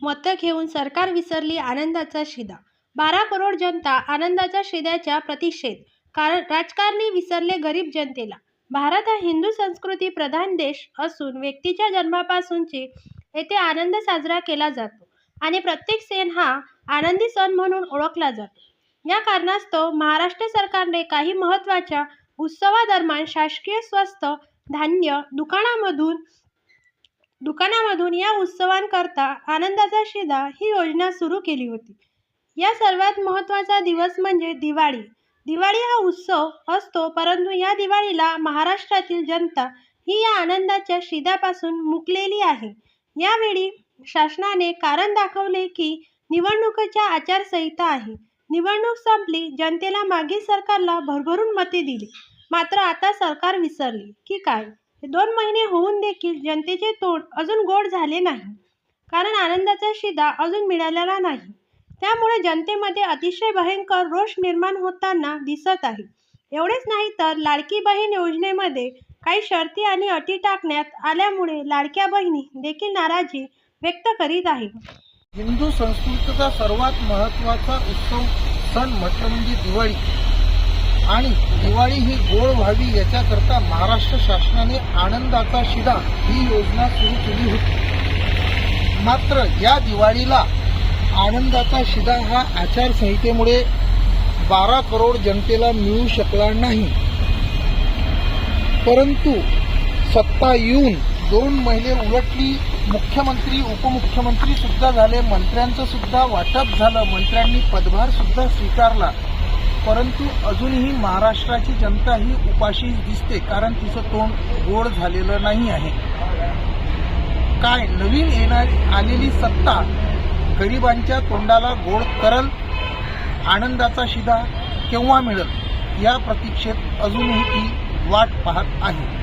मतं घेऊन सरकार विसरली आनंदाचा शिदा. बारा करोड जनता आनंदाच्या शिद्याच्या प्रतीक्षेत कारण राजकारणी विसरले गरीब जनतेला. भारत हा हिंदू संस्कृती प्रधान देश असून व्यक्तीच्या जन्मापासूनची येथे आनंद साजरा केला जातो आणि प्रत्येक सण हा आनंदी सण म्हणून ओळखला जातो. या कारणास्तव महाराष्ट्र सरकारने काही महत्त्वाच्या उत्सवादरम्यान शासकीय स्वस्त धान्य दुकानामधून दुकानामधून या उत्सवांकरता आनंदाचा शिदा ही योजना सुरू केली होती. या सर्वात महत्त्वाचा दिवस म्हणजे दिवाळी. दिवाळी हा उत्सव असतो परंतु या दिवाळीला महाराष्ट्रातील जनता ही या आनंदाच्या शिदापासून मुकलेली आहे. यावेळी शासनाने कारण दाखवले की निवडणुकीच्या आचारसंहिता आहे. निवडणूक संपली जनतेला मागील सरकारला भरभरून मते दिली. मात्र आता सरकार विसरली. की काय? दोन महिने होऊन देखील जनतेचे तोंड अजून गोड झाले नाही. कारण आनंदाचा शिदा अजून मिळालेला नाही. त्यामुळे जनतेमध्ये अतिशय भयंकर रोष निर्माण होताना दिसत आहे. एवढेच नाही तर लाडकी बहीण योजनेमध्ये काही शर्ती आणि अटी टाकण्यात आल्यामुळे लाडक्या बहिणी देखील नाराजी व्यक्त करीत आहेत. हिंदू संस्कृतीचा सर्वात महत्त्वाचा उत्सव सण म्हटलं म्हणजे दिवाळी. आणि दिवाळी ही गोड व्हावी याच्याकरता महाराष्ट्र शासनाने आनंदाचा शिदा ही योजना सुरू केली होती. मात्र या दिवाळीला आनंदाचा शिदा हा आचारसंहितेमुळे बारा करोड जनतेला मिळू शकला नाही. परंतु सत्ता येऊन दोन महिने उलटली मुख्यमंत्री उपमुख्यमंत्री सुद्धा झाले मंत्र्यांचं सुद्धा वाटप झालं मंत्र्यांनी पदभार सुद्धा स्वीकारला. परंतु अजूनही महाराष्ट्राची जनता ही उपाशी दिसते कारण तिचं तोंड गोड झालेलं नाही आहे. काय नवीन येणार आलेली सत्ता गरिबांच्या तोंडाला गोड करल आनंदाचा शिदा केव्हा मिळेल या प्रतीक्षेत अजूनही ती वाट पाहत आहे.